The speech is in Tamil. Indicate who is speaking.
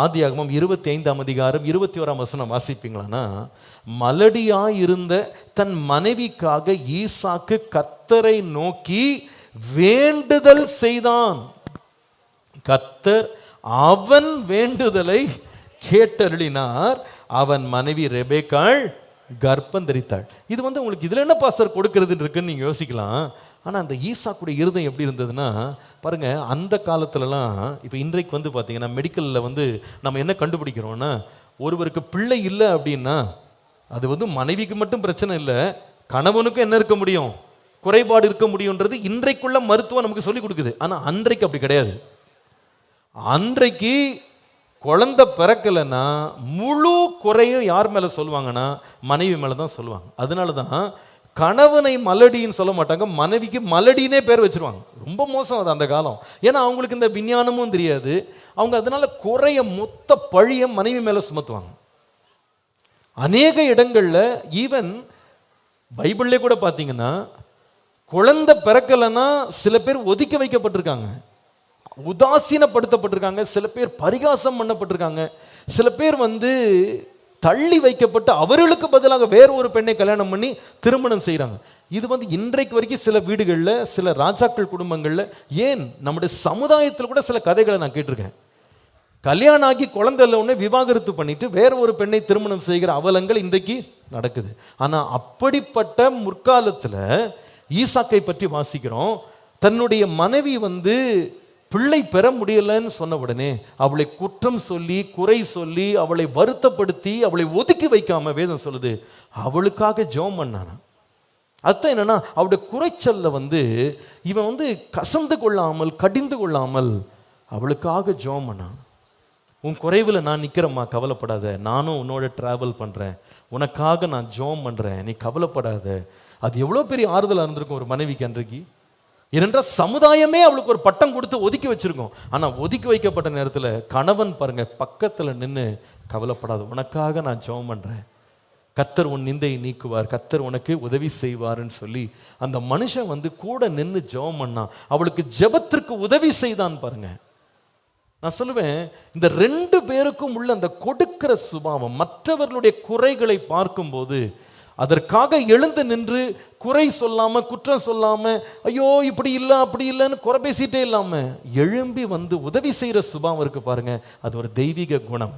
Speaker 1: ஆதியாகமம் இருபத்தி ஐந்தாம் அதிகாரம் இருபத்தி ஓராம் வசனம் வாசிப்பீங்களான்னா மலடியாக இருந்த தன் மனைவிக்காக ஈசாக்கு கர்த்தரை நோக்கி வேண்டுதல் செய்தான். கர்த்தர் அவன் வேண்டுதலை கேட்டருளினார். அவன் மனைவி ரெபேக்காள் கர்ப்பம் தரித்தாள். இது வந்து உங்களுக்கு இதில் என்ன பாஸ்டர் கொடுக்கறதுன்னு இருக்குன்னு நீங்கள் யோசிக்கலாம். ஆனால் அந்த ஈசாக்குடைய இருதயம் எப்படி இருந்ததுன்னா பாருங்க அந்த காலத்துலலாம் இப்போ இன்றைக்கு வந்து பார்த்தீங்கன்னா மெடிக்கலில் வந்து நம்ம என்ன கண்டுபிடிக்கிறோம்னா ஒருவருக்கு பிள்ளை இல்லை அப்படின்னா அது வந்து மனைவிக்கு மட்டும் பிரச்சனை இல்லை கணவனுக்கும் என்ன இருக்க முடியும்? குறைபாடு இருக்க முடியுன்றது இன்றைக்குள்ள மருத்துவம் நமக்கு சொல்லி கொடுக்குது. ஆனால் அன்றைக்கு அப்படி கிடையாது. அன்றைக்கு குழந்தை பிறக்கலைன்னா முழு குறையும் யார் மேலே சொல்லுவாங்கன்னா மனைவி மேலே தான் சொல்லுவாங்க. அதனால தான் கணவனை மலடின்னு சொல்ல மாட்டாங்க மனைவிக்கு மலடினே பேர் வச்சிருவாங்க. ரொம்ப மோசம் அது அந்த காலம். ஏன்னா அவங்களுக்கு இந்த விஞ்ஞானமும் தெரியாது. அவங்க அதனால குறைய மொத்த பழிய மனைவி மேலே சுமத்துவாங்க. அநேக இடங்களில் ஈவன் பைபிள்லே கூட பார்த்தீங்கன்னா குழந்தை பிறக்கலைன்னா சில பேர் ஒதுக்கி வைக்கப்பட்டிருக்காங்க. உதாசீனப்படுத்தப்பட்டிருக்காங்க. சில பேர் பரிகாசம் பண்ணப்பட்டிருக்காங்க. சில பேர் வந்து தள்ளி வைக்கப்பட்டு அவர்களுக்கு பதிலாக வேற ஒரு பெண்ணை கல்யாணம் பண்ணி திருமணம் செய்கிறாங்க இது வந்து இன்றைக்கு வரைக்கும் சில வீடுகளில் சில ராஜாக்கள் குடும்பங்களில் ஏன் நம்முடைய சமுதாயத்தில் கூட சில கதைகளை நான் கேட்டிருக்கேன். கல்யாணம் ஆகி குழந்தை உடனே விவாகரத்து பண்ணிட்டு வேற ஒரு பெண்ணை திருமணம் செய்கிற அவலங்கள் இன்றைக்கு நடக்குது. ஆனால் அப்படிப்பட்ட முற்காலத்தில் ஈசாக்கை பற்றி வாசிக்கிறோம். தன்னுடைய மனைவி வந்து பிள்ளை பெற முடியலன்னு சொன்ன உடனே அவளை குற்றம் சொல்லி குறை சொல்லி அவளை வருத்தப்படுத்தி அவளை ஒதுக்கி வைக்காம வேதம் சொல்லுது. அவளுக்காக ஜெபம் பண்ணானா? அர்த்தம் என்னன்னா அவருடைய குறைச்சல்ல வந்து இவன் வந்து கசந்து கொள்ளாமல் கடிந்து கொள்ளாமல் அவளுக்காக ஜெபம் பண்ணான். உன் குறைவில் நான் நிற்கிறேம்மா கவலைப்படாத. நானும் உன்னோட ட்ராவல் பண்ணுறேன் உனக்காக நான் ஜோம் பண்ணுறேன் நீ கவலைப்படாத. அது எவ்வளோ பெரிய ஆறுதலாக இருந்திருக்கும் ஒரு மனைவிக்கு அன்றைக்கு. ஏனென்றால் சமுதாயமே அவளுக்கு ஒரு பட்டம் கொடுத்து ஒதுக்கி வச்சிருக்கோம். ஆனால் ஒதுக்கி வைக்கப்பட்ட நேரத்தில் கணவன் பாருங்க பக்கத்தில் நின்று கவலைப்படாது. உனக்காக நான் ஜெபம் பண்ணுறேன் கத்தர் உன் நிந்தையை நீக்குவார். கத்தர் உனக்கு உதவி செய்வாருன்னு சொல்லி அந்த மனுஷன் வந்து கூட நின்று ஜெபம் பண்ணான். அவளுக்கு ஜெபத்திற்கு உதவி செய்தான் பாருங்க. நான் சொல்லுவேன் இந்த ரெண்டு பேருக்கும் உள்ள அந்த கொடுக்கிற சுபாவம் மற்றவர்களுடைய குறைகளை பார்க்கும்போது அதற்காக எழுந்து நின்று குறை சொல்லாம குற்றம் சொல்லாம ஐயோ இப்படி இல்லை அப்படி இல்லைன்னு குறை பேசிட்டே இல்லாம எழும்பி வந்து உதவி செய்யற சுபாவம் இருக்கு பாருங்க. அது ஒரு தெய்வீக குணம்.